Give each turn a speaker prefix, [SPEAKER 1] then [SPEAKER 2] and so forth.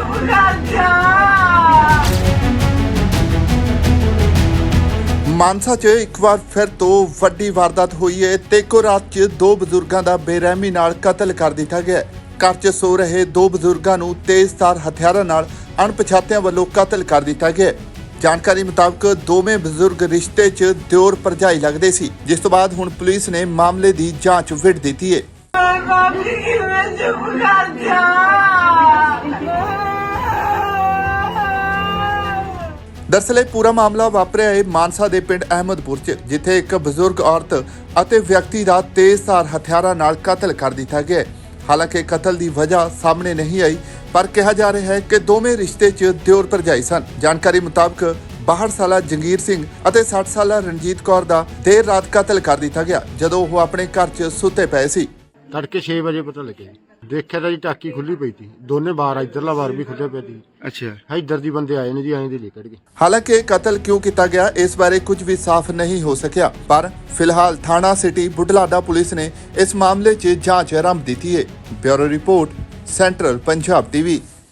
[SPEAKER 1] ਬਾਬੀ ਕਿਵੇਂ
[SPEAKER 2] ਮਾਨਸਾ 'ਚ ਇੱਕ ਵਾਰ ਫਿਰ ਤੋਂ ਵੱਡੀ ਵਾਰਦਾਤ ਹੋਈ ਹੈ ਤੇ ਰਾਤ 'ਚ ਦੋ ਬਜ਼ੁਰਗਾਂ ਦਾ ਬੇਰਹਿਮੀ ਨਾਲ ਕਤਲ ਕਰ ਦਿੱਤਾ ਗਿਆ ਹੈ। ਘਰ 'ਚ ਸੋ ਰਹੇ ਦੋ ਬਜ਼ੁਰਗਾਂ ਨੂੰ ਤੇਜ਼ਧਾਰ ਹਥਿਆਰਾਂ ਨਾਲ ਅਣਪਛਾਤਿਆਂ ਵੱਲੋਂ ਕਤਲ ਕਰ ਦਿੱਤਾ ਗਿਆ ਹੈ। ਜਾਣਕਾਰੀ ਮੁਤਾਬਕ ਦੋਵੇਂ ਬਜ਼ੁਰਗ ਰਿਸ਼ਤੇ 'ਚ ਦਿਓਰ ਭਰਜਾਈ ਲੱਗਦੇ ਸੀ, ਜਿਸ ਤੋਂ ਬਾਅਦ ਹੁਣ ਪੁਲਿਸ ਨੇ ਮਾਮਲੇ ਦੀ ਜਾਂਚ ਵਿੱਢ ਦਿੱਤੀ ਹੈ
[SPEAKER 1] ਬਾਬੀ ਕਿਵੇਂ ਚੁੱਪ ਕਰ ਜਾ
[SPEAKER 2] ਦਰਅਸਲ ਇਹ ਪੂਰਾ ਮਾਮਲਾ ਵਾਪਰਿਆ ਹੈ ਮਾਨਸਾ ਦੇ ਪਿੰਡ ਅਹਿਮਦਪੁਰ 'ਚ, ਜਿੱਥੇ ਇੱਕ ਬਜ਼ੁਰਗ ਔਰਤ ਅਤੇ ਵਿਅਕਤੀ ਦਾ ਤੇਜ਼ਧਾਰ ਹਥਿਆਰਾਂ ਨਾਲ ਕਤਲ ਕਰ ਦਿੱਤਾ ਗਿਆ ਹਾਲਾਂਕਿ ਕਤਲ ਦੀ ਵਜ੍ਹਾ ਸਾਹਮਣੇ ਨਹੀਂ ਆਈ, ਪਰ ਕਿਹਾ ਜਾ ਰਿਹਾ ਹੈ ਕਿ ਦੋਵੇਂ ਰਿਸ਼ਤੇ 'ਚ ਦਿਓਰ ਭਰਜਾਈ ਸਨ। ਜਾਣਕਾਰੀ ਮੁਤਾਬਕ 62 ਸਾਲਾ ਜੰਗੀਰ ਸਿੰਘ ਅਤੇ 60 ਸਾਲਾ ਰਣਜੀਤ ਕੌਰ ਦਾ ਦੇਰ ਰਾਤ ਕਤਲ ਕਰ ਦਿੱਤਾ ਗਿਆ, ਜਦੋਂ ਉਹ ਆਪਣੇ ਘਰ 'ਚ ਸੁੱਤੇ ਪਏ ਸੀ।
[SPEAKER 3] ਤੜਕੇ 6 ਵਜੇ ਪਤਾ ਲੱਗਿਆ ਦੇਖਿਆ ਤਾਂ ਜੀ ਟਾਕੀ ਖੁੱਲੀ ਪਈ ਸੀ ਦੋਨੇ ਬਾਹਰ ਇੱਧਰਲਾ ਬਾਰ ਵੀ ਖੁੱਲਿਆ ਪਿਆ ਸੀ
[SPEAKER 4] ਅੱਛਾ।
[SPEAKER 3] ਇੱਧਰ ਦੀ ਬੰਦੇ ਆਏ ਨੇ ਜੀ ਐਂ ਦੀ ਲੈ ਕੱਢ ਗਏ।
[SPEAKER 2] ਹਾਲਾਂਕਿ ਕਤਲ ਕਿਉਂ ਕੀਤਾ ਗਿਆ ਇਸ ਬਾਰੇ ਕੁਝ ਵੀ ਸਾਫ਼ ਨਹੀਂ ਹੋ ਸਕਿਆ ਪਰ ਫਿਲਹਾਲ ਥਾਣਾ ਸਿਟੀ ਬੁਢਲਾਡਾ ਪੁਲਿਸ ਨੇ ਇਸ ਮਾਮਲੇ 'ਚ ਜਾਂਚ ਆਰੰਭ ਦਿੱਤੀ ਹੈ bureau report central Punjab TV.